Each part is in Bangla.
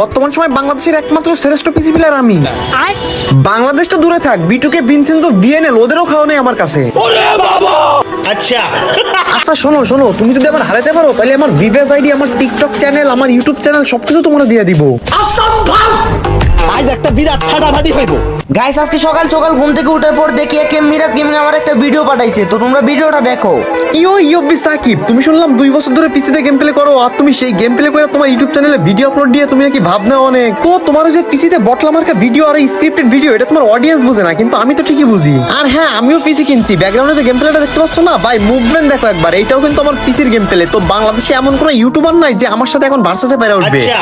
বর্তমান সময় বাংলাদেশের একমাত্র শ্রেষ্ঠ পিসি প্লেয়ার আমি। বাংলাদেশ তো দূরে থাক বিটুকে ভিনসেন্সো ডিএনএল ওদেরও খাওয়া নেই আমার কাছে। আচ্ছা। আচ্ছা শোনো শোনো তুমি যদি আমার হারাতে পারো তাহলে আমার ভিভেস আইডি আমার টিকটক চ্যানেল আমার ইউটিউব চ্যানেল সবকিছু তোমরা দিয়ে দিব। একটা বিরাট ফাটাফাটি হইব। গাইস আজকে সকাল সকাল ঘুম থেকে উঠার পর দেখি মিরাজ গেমিং আমার একটা ভিডিও পাঠাইছে। তো তোমরা ভিডিওটা দেখো। ইও সাকিব তুমি শুনলাম দুই বছর ধরে পিসিতে গেম প্লে করো আর তুমি সেই গেম প্লে করে তোমার ইউটিউব চ্যানেলে ভিডিও আপলোড দিয়ে তুমি নাকি ভাবনা অনেক। তো তোমার যে পিসিতে বটলা মার্কা ভিডিও আর স্ক্রিপ্টেড ভিডিও এটা তোমার অডিয়েন্স বুঝে না কিন্তু আমি তো ঠিকই বুঝি। আর হ্যাঁ আমিও পিসি কিনছি ব্যাকগ্রাউন্ডে যে গেম প্লেটা দেখতে পাচ্ছ না? ভাই মুভমেন্ট দেখো একবার এটাও কিন্তু আমার পিসির গেম প্লে তো বাংলাদেশে এমন কোনো ইউটিউবার নাই যে আমার সাথে এখন ভার্সাসে পেরে উঠবে। আচ্ছা।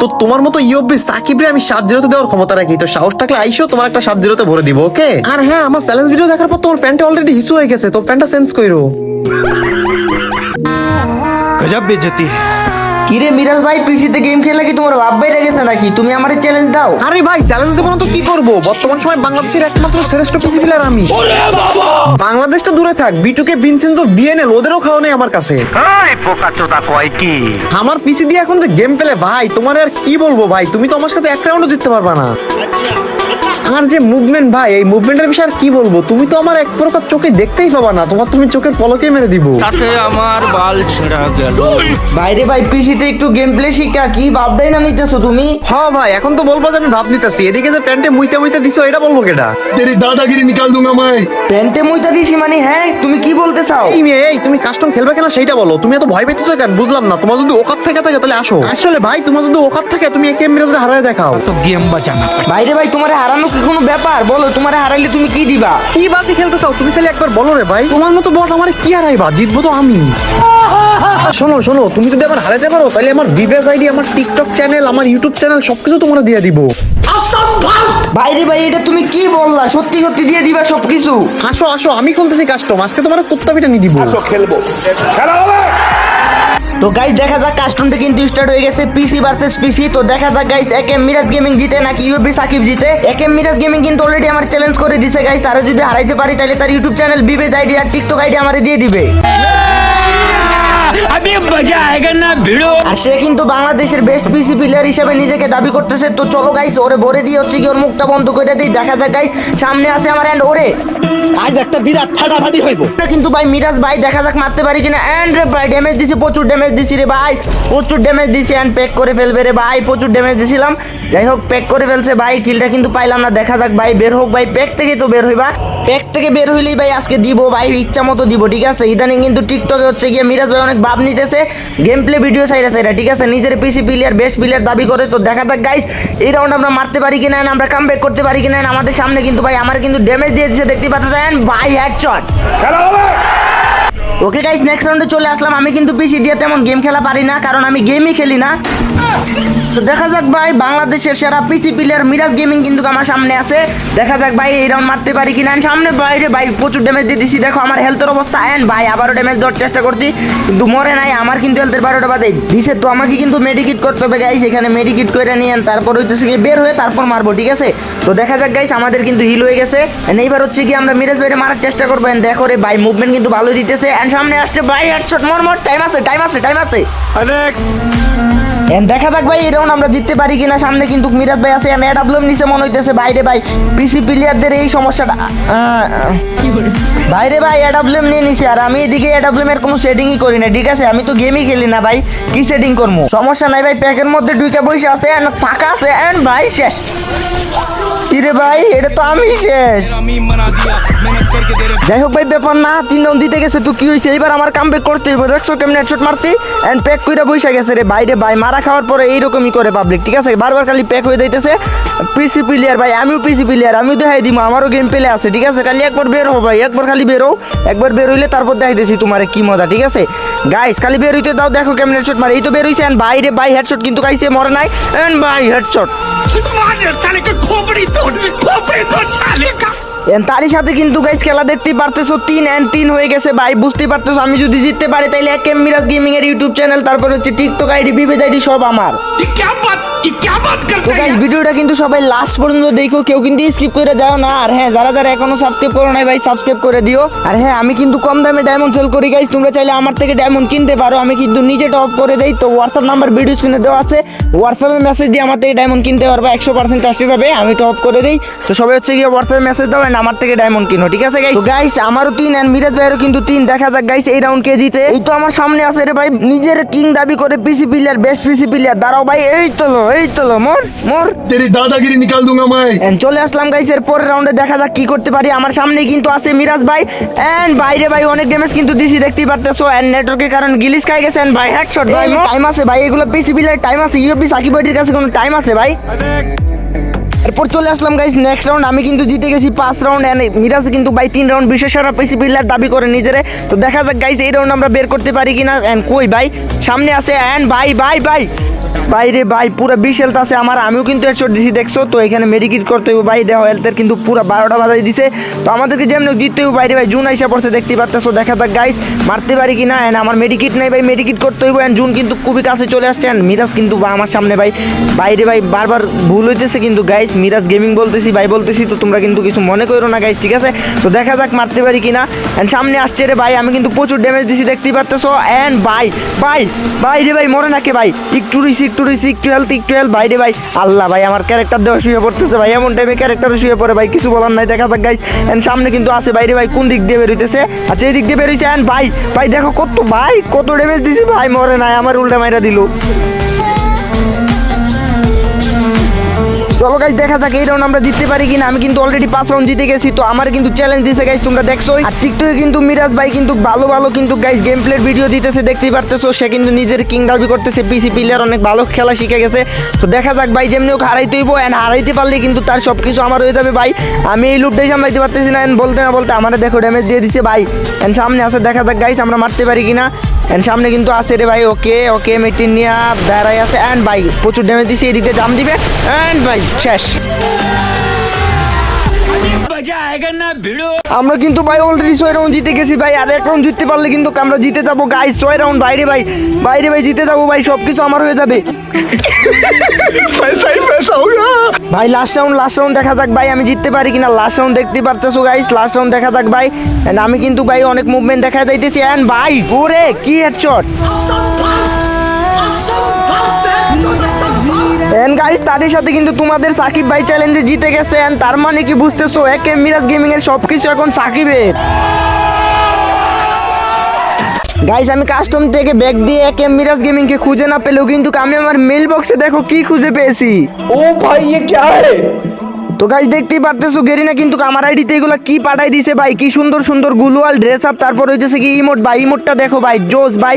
তো তোমার মতো ইয়ব্বি সাকিবরে আমি সাত জিরোতে দেওয়ার ক্ষমতা রাখি। তো সাহস থাকলে আইসো তোমার একটা সাত জিরোতে ভরে দিব ওকে? আর হ্যাঁ আমার চ্যালেঞ্জ ভিডিও দেখার পর তোমার প্যান্টটা অলরেডি হিসু হয়ে গেছে তো প্যান্টটা চেঞ্জ করো গজব বেজতি কিরে মিরাজ ভাই পিসিতে গেম খেলে কি তোমার ভাব বাইরে গেছে নাকি? তুমি আমার চ্যালেঞ্জ দাও। আরে ভাই চ্যালেঞ্জ দেবো না তো কি করব? বর্তমান সময় বাংলাদেশের একমাত্র শ্রেষ্ঠ পিসি প্লেয়ার আমি। বাংলাদেশটা দূরে থাক বিটুকে ভিনসেন্সো ভিএনএল ওদেরও খাওয়া নেই আমার কাছে। আমার পিসি দিয়ে এখন যে গেম পেলে ভাই তোমার আর কি বলব ভাই? তুমি তো আমার সাথে এক রাউন্ডও জিততে পারবা না। আর যে মুভমেন্ট ভাই এই মুভমেন্টের বিষয়ে আর কি বলব? তুমি তো আমার এক প্রকার চোখে দেখতেই পাবা না তোমার তুমি চোখের পলকে মেরে দিব। তাতে আমার বাল ছেঁড়া গেল। বাইরে ভাই পিসিতে একটু গেম প্লে শিখা কি ভাব দেয় না নিতেছো তুমি? হ্যাঁ ভাই এখন তো বলব যে আমি ভাব নিতেছি এদিকে যে প্যান্টে মুইতা মুইতা দিছো এটা বলব কেডা? তেরি দাদাগিরি নিকাল দুঙ্গা মাই। প্যান্টে মুইতা দিছি মানে হ্যাঁ তুমি কি বলতে চাও? এই মেয়ে এই তুমি কাস্টম খেলবে কেন সেটা বলো। তুমি এত ভয় পেতেছো কেন? বুঝলাম না। তোমার যদি ওকাত থাকে থাকে তাহলে আসো। আসলে ভাই তোমার যদি ওকাত থাকে তুমি একে মিরাজরা হারায় দেখাও। তো গেম বাজানা বাইরে ভাই তোমারে হারানো কি কোনো ব্যাপার? বলো তোমার হারাইলে তুমি কি দিবা? কি বাজি খেলতে চাও? তুমি খালি একবার বলো রে ভাই। তোমার মতো বট আমার কি হারাইবা? জিতবো তো আমি। শোনো শোনো তুমি যদি আমার হারাতে পারো তাহলে আমার ভিভেস আইডি আমার টিকটক চ্যানেল আমার ইউটিউব চ্যানেল সবকিছু তোমরা দিয়ে দিব। বাইরে ভাই এটা তুমি কি বললা? সত্যি সত্যি দিয়ে দিবা সবকিছু? আসো আসো আমি খুলতেছি কাস্টম আজকে তোমার কুত্তা পিটা নিয়ে দিব। তো গাইজ দেখা যাক কাস্টমটা কিন্তু স্টার্ট হয়ে গেছে পিসি ভার্সেস পিসি তো দেখা যাক গাইস একে মিরাজ গেমিং জিতে নাকি ইউবি সাকিব জিতে? একে মিরাজ গেমিং কিন্তু অলরেডি আমার চ্যালেঞ্জ করে দিছে গাইজ তারা যদি হারাইতে পারি, তাহলে তার ইউটিউব চ্যানেল বিবেজ আইডি আর টিকটক আইডি আমার দিয়ে দিবে। আমি মজা না ভিড়ো আর সে কিন্তু বাংলাদেশের বেস্ট পিসি প্লেয়ার হিসেবে নিজেকে দাবি করতেছে। তো চলো গাইস ওরে ভরে দিয়ে হচ্ছে কি ওর মুখটা বন্ধ করে দেই। দেখা যাক গাইস সামনে আছে আমার এন্ড ওরে। আজ একটা বিরাট ফাটাফাটি হইব। কিন্তু ভাই মিরাজ ভাই দেখা যাক মারতে পারি কিনা। এন্ড রে ভাই ড্যামেজ দিছে প্রচুর ড্যামেজ দিছি রে ভাই। প্রচুর ড্যামেজ দিছি এন্ড প্যাক করে ফেলবে রে ভাই প্রচুর ড্যামেজ দিছিলাম। যাই হোক প্যাক করে ফেলছে ভাই কিলটা কিন্তু পাইলাম না। দেখা যাক ভাই বের হোক ভাই প্যাক থেকে তো বের হইবা। প্যাক থেকে বের হইলেই ভাই আজকে দিব ভাই ইচ্ছা মতো দিব ঠিক আছে? ইদানিং কিন্তু টিকটকে হচ্ছে গিয়ে মিরাজ ভাই অনেক ভাব নিতেছে গেম প্লে ভিডিও সাইড আছে ঠিক আছে? নিজের পিসি প্লেয়ার বেস্ট প্লেয়ার দাবি করে তো দেখা যাক গাইস এই রাউন্ড আমরা মারতে পারি কিনা and আমরা কাম করতে পারি কিনা and আমাদের সামনে কিন্তু ভাই আমার কিন্তু ড্যামেজ দিয়ে দিচ্ছে দেখতে পাচ্ছেন ভাই হেডশট ওকে গাইস নেক্সট রাউন্ডে চলে আসলাম। আমি কিন্তু পিসি দিয়ে তেমন গেম খেলা পারি না কারণ আমি গেমই খেলি না। তো দেখা যাক ভাই, বাংলাদেশের সেরা পিসি প্লেয়ার মিরাজ গেমিং কিন্তু আমার সামনে আছে। দেখা যাক ভাই, এই রাউন্ড মারতে পারি কিনা। সামনে বাইরে, ভাই, প্রচুর ড্যামেজ দিয়ে দিছি। দেখো আমার হেলথের অবস্থা। এন্ড ভাই, আবারও ড্যামেজ দেওয়ার চেষ্টা করছি। কিন্তু মরে নাই, আমার কিন্তু হেলথের বারোটা বাদে দিছে তো আমাকে কিন্তু মেডিকিট করতে হবে গাইস এখানে মেডিকিট করে নিয়ে তারপর হইতেছে গিয়ে বের হয়ে তারপর মারবো, ঠিক আছে? তো দেখা যাক গাইস আমাদের কিন্তু হিল হয়ে গেছে। এইবার হচ্ছে কি আমরা মিরাজ ভাইরে মারার চেষ্টা করব। দেখো রে ভাই মুভমেন্ট কিন্তু ভালো দিতেছে। অ্যান্ড সামনে আসছে ভাই হেডশট মর মর টাইম আছে টাইম আছে টাইম আছে। দেখা যাক ভাই রাউন্ড আমরা জিততে পারি কিনা। সামনে কিন্তু মিরাজ ভাই আছে এন্ড এডাব্লুম নিচে মনে হইতেছে বাইরে ভাই পিসি প্লেয়ারদের এই সমস্যাটা বাইরে ভাই এডাব্লুম নিয়ে নিছি আর আমি এদিকে এডাব্লুম এর কোনো সেটিংই করি না ঠিক আছে? আমি তো গেমই খেলি না ভাই কি সেটিং করব সমস্যা নাই ভাই প্যাকের মধ্যে দুইটা বসে আছে এন্ড ফাঁকা আছে এন্ড ভাই শেষ। কিরে ভাই এটা তো আমি শেষ। যাই হোক ভাই ব্যাপার না তিন রাউন্ড দিতে গেছে তো কি হয়েছে এবার আমার কাম করতে হইব। দেখছ কেমন হেডশট মারতে এন্ড প্যাক কইরা বইসা গেছে রে বাইরে ভাই মারা খাওয়ার পরে এইরকমই করে পাবলিক ঠিক আছে? বারবার খালি প্যাক হয়ে যাইতেছে। পিসি প্লেয়ার ভাই, আমিও পিসি প্লেয়ার আমিও দেখাই দিব আমারও গেম প্লে আছে, ঠিক আছে? খালি একবার বের হো ভাই, একবার খালি বেরো একবার বের হইলে তারপর দেখাইতেছি তোমার কি মজা, ঠিক আছে? গাইস খালি বের হইতে দাও, দেখো কেমন হেডশট মারে। এই তো বের হইছে এন্ড বাইরে ভাই হেডশট কিন্তু খাইছে, মরে নাই। এন্ড বাই হেডশট And তারই সাথে কিন্তু গাইজ খেলা দেখতে পারতেছো তিন অ্যান্ড তিন হয়ে গেছে। ভাই বুঝতে পারতেছো আমি যদি জিততে পারি তাহলে এক এম মিরাজ গেমিং এর ইউটিউব চ্যানেল তারপর হচ্ছে টিকটক আইডি বিবিধ আইডি সব আমার। তো গাইজ ভিডিওটা কিন্তু সবাই লাস্ট পর্যন্ত দেখো কেউ কিন্তু স্কিপ করে যাও না। আর হ্যাঁ যারা যারা এখনও সাবস্ক্রাইব করো না ভাই সাবস্ক্রাইব করে দিও। আর হ্যাঁ আমি কিন্তু কম দামে ডায়মন্ড সেল করি গাইজ তোমরা চাইলে আমার থেকে ডায়মন্ড কিনতে পারো। আমি কিন্তু নিজে টপ করে দেই। তো হোয়াটসঅ্যাপ নাম্বার ভিডিও স্ক্রিনে দেওয়া আছে। হোয়াটসঅ্যাপে মেসেজ দিয়ে আমার থেকে ডায়মন্ড কিনতে পারবে একশো পার্সেন্ট আসতে পাবে আমি টপ করে দিই। তো সবাই হচ্ছে গিয়ে হোয়াটসঅ্যাপে মেসেজ দাও অ্যান্ড আমার থেকে ডায়মন্ড কিনো ঠিক আছে গাইস গাইস আমারও তিন অ্যান্ড মিরাজ ভাইয়েরও কিন্তু তিন। দেখা যাক গাইস এই রাউন্ড কে জিতে। এই তো আমার সামনে আছে রে ভাই নিজের কিং দাবি করে PC player best PC player দাঁড়াও ভাই এই তোলো এই তোলো মোর মোর। তেরি দাদাগিরি নিকাল দুঙ্গা মাই এন্ড চলে আসলাম গাইস এর পরের রাউন্ডে দেখা যাক কি করতে পারি। আমার সামনে কিন্তু আছে মিরাজ ভাই। এন্ড বাইরে ভাই অনেক ড্যামেজ কিন্তু দিছি দেখতেই পারতেছো। এন্ড নেটওয়ার্কের কারণ গিলিস খাই গেছে। এন্ড ভাই হেডশট ভাই টাইম আছে ভাই এগুলো পিসি প্লেয়ার টাইম আছে। ইউপি সাকিব ভাইটির কাছে কোনো টাইম আছে ভাই? এরপর চলে আসলাম গাইজ নেক্সট রাউন্ড আমি কিন্তু জিতে গেছি পাঁচ রাউন্ড অ্যান্ড মিরাজ কিন্তু বাই তিন রাউন্ড বিশেষ সেরা পেসি বিল্লার দাবি করে নিজেরে। তো দেখা যাক গাইজ এই রাউন্ড আমরা বের করতে পারি কিনা। অ্যান্ড কই ভাই? সামনে আছে। অ্যান্ড ভাই ভাই ভাই। বাইরে, ভাই, পুরো বিশ হেলথ আছে আমার, আমিও কিন্তু হেডশট দিছি, দেখছ? তো এখানে মেডিকেট করতে হবে ভাই দেহ হেলথের কিন্তু পুরো বারোটা বাজাই দিছে। তো আমাদেরকে যেমন জিততে হবে বাইরে, ভাই, জুন আইসা পড়ছে দেখতে পারতেছো, দেখা যাক গাইস মারতে পারি কি না এন্ড আমার মেডিকেট নাই, ভাই মেডিকেট করতে হইব এন্ড জুন কিন্তু খুবই কাছে চলে আসছে অ্যান্ড মিরাজ কিন্তু আমার সামনে, ভাই, বাইরে, ভাই, বারবার ভুল হইতেছে কিন্তু গাইস মিরাজ গেমিং বলতেছি, ভাই, বলতেছি, তো তোমরা কিন্তু কিছু মনে করো না গাইস ঠিক আছে? তো দেখা যাক, মারতে পারি কি না এন্ড সামনে আসছে রে, ভাই, আমি কিন্তু প্রচুর ড্যামেজ দিছি, দেখতেই পারতেছো? অ্যান্ড ভাই ভাই ভাই রে, ভাই, মরে নাকি ভাই? একটু রিসি একটু রয়েছি একটু হেলথ একটু হেলথ বাইরে ভাই, আল্লাহ ভাই, আমার ক্যারেক্টার দেওয়া শুয়ে পড়তেছে ভাই। এমন টাইমে ক্যারেক্টার শুয়ে পড়ে ভাই, কিছু বলার নাই। দেখা যাক গাইস অ্যান্ড সামনে কিন্তু আছে বাইরে ভাই, কোন দিক দিয়ে বেরোইতেছে? আচ্ছা এই দিক দিয়ে বেরোইছে। অ্যান্ড ভাই ভাই, দেখো কত, ভাই, কত ড্যামেজ দিছি। ভাই, মরে নাই, আমার উল্টা মাইরা দিল। চলো গাইস দেখা যাক, এই রাউন্ড আমরা জিততে পারি কিনা। আমি কিন্তু অলরেডি পাঁচ রাউন্ড জিতে গেছি, তো আমার কিন্তু চ্যালেঞ্জ দিছে গাইস তোমরা দেখছ আর টিকটকে কিন্তু মিরাজ ভাই কিন্তু ভালো ভালো কিন্তু গাইস গেম প্লের ভিডিও দিতেছে, দেখতেই পারতেছো, সে কিন্তু নিজের কিং দাবি করতেছে পিসি প্লেয়ার অনেক ভালো খেলা শিখে গেছে। তো দেখা যাক ভাই, যেমনি ওকে হারাইতে হইব এন্ড হারাইতে পারলে কিন্তু তার সব কিছু আমার হয়ে যাবে ভাই। আমি এই লুপটাই সামলাইতে পারতেছি না, and বলতে না বলতে আমার দেখো ড্যামেজ দিয়ে দিছে ভাই। এন্ড সামনে আছে, দেখা যাক গাইস আমরা মারতে পারি কিনা। এন্ড সামনে কিন্তু আছে রে ভাই, ওকে ওকে মেটিন নিয়ে দাঁড়াই আছে। অ্যান্ড ভাই, প্রচুর ড্যামেজ দিছে, এদিকে জাম দিবে। অ্যান্ড ভাই, শেষ। আমরা কিন্তু ভাই অলরেডি ছয় রাউন্ড জিতে গেছি ভাই আর এক রাউন্ড জিততে পারলে কিন্তু আমরা জিতে যাব। গাই ছয় রাউন্ড বাইরে ভাই বাইরে ভাই জিতে যাব ভাই সব কিছু আমার হয়ে যাবে। ভাই লাস্ট রাউন্ড লাস্ট রাউন্ড দেখা যাক ভাই আমি জিততে পারি কিনা। লাস্ট রাউন্ড দেখতে পারতেছো গাইস লাস্ট রাউন্ড দেখা যাক ভাই। এন্ড আমি কিন্তু ভাই অনেক মুভমেন্ট দেখা যাইতেছি। এন্ড ভাই ওরে কি হেডশট এন্ড গাইস তাদের সাথে কিন্তু তোমাদের সাকিব ভাই চ্যালেঞ্জে জিতে গেছে এন্ড তার মানে কি বুঝতেছো একে মিরাজ গেমিং এর সবকিছু এখন সাকিবের গাইস আমি কাস্টম থেকে ব্যাগ দিয়ে একে মিরাজ গেমিং কে খুঁজে না পেলেও কিন্তু আমি আমার মেল বক্সে দেখো কি খুঁজে পেয়েছি ও ভাই ये क्या है তো গাইস দেখতেই পারতেছো, গেরিনা কিন্তু আমার আইডিতে এগুলো কি পাঠাই দিছে ভাই? কি সুন্দর সুন্দর গুলওয়াল ড্রেস আপ তারপর হইতেছে কি ইমোট ভাই ইমোটটা দেখো ভাই, জোস ভাই।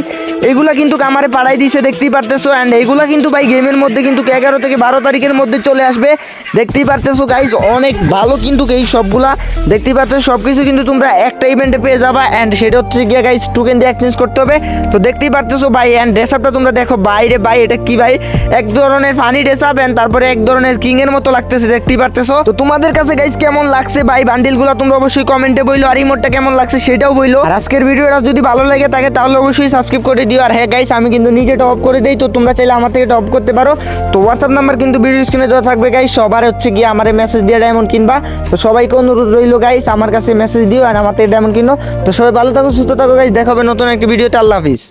এগুলা কিন্তু আমারে পাঠাই দিছে, দেখতেই পারতেছো এন্ড এগুলা কিন্তু ভাই গেমের মধ্যে কিন্তু এগারো থেকে বারো তারিখের মধ্যে চলে আসবে। দেখতেই পারতেছো গাইস অনেক ভালো কিন্তু এই সবগুলা। দেখতেই পারতেছো সব কিছু কিন্তু তোমরা একটা ইভেন্টে পেয়ে যাবা এন্ড সেটা হচ্ছে গিয়ে গাইস টোকেন দিয়ে এক্সচেঞ্জ করতে হবে। তো দেখতেই পারতেছো ভাই এন্ড ড্রেস আপটা তোমরা দেখো, বাইরে, ভাই, এটা কি ভাই? এক ধরনের ফানি ড্রেস আপ এন্ড তারপরে এক ধরনের কিংয়ের মতো লাগতেছে, দেখতেই পারতেছো। তো তোমাদের কাছে গাইস কেমন লাগছে? ভাই, বান্ডিলগুলো তোমরা অবশ্যই কমেন্টে বইলো, আর ইমোটটা কেমন লাগছে সেটাও বইলো। আর আজকের ভিডিওটা যদি ভালো লাগে থাকে, তাহলে অবশ্যই সাবস্ক্রাইব করে দিও। আর হ্যাঁ গাইস আমি কিন্তু নিজে টপ করে দেই, তো তোমরা চাইলে আমার থেকে টপ করতে পারো। তো হোয়াটসঅ্যাপ নাম্বার কিন্তু ভিডিও স্ক্রিনে দেওয়া থাকবে গাইস সবার হচ্ছে গিয়ে আমার মেসেজ দিয়ে ডায়মন্ড কিনবা। তো সবাইকে অনুরোধ রইল গাইস আমার কাছে মেসেজ দিও আর আমার থেকে ডায়মন্ড কিনো। তো সবাই ভালো থাকো, সুস্থ থাকো গাইস দেখা হবে নতুন একটা ভিডিওতে আল্লাহ হাফিজ।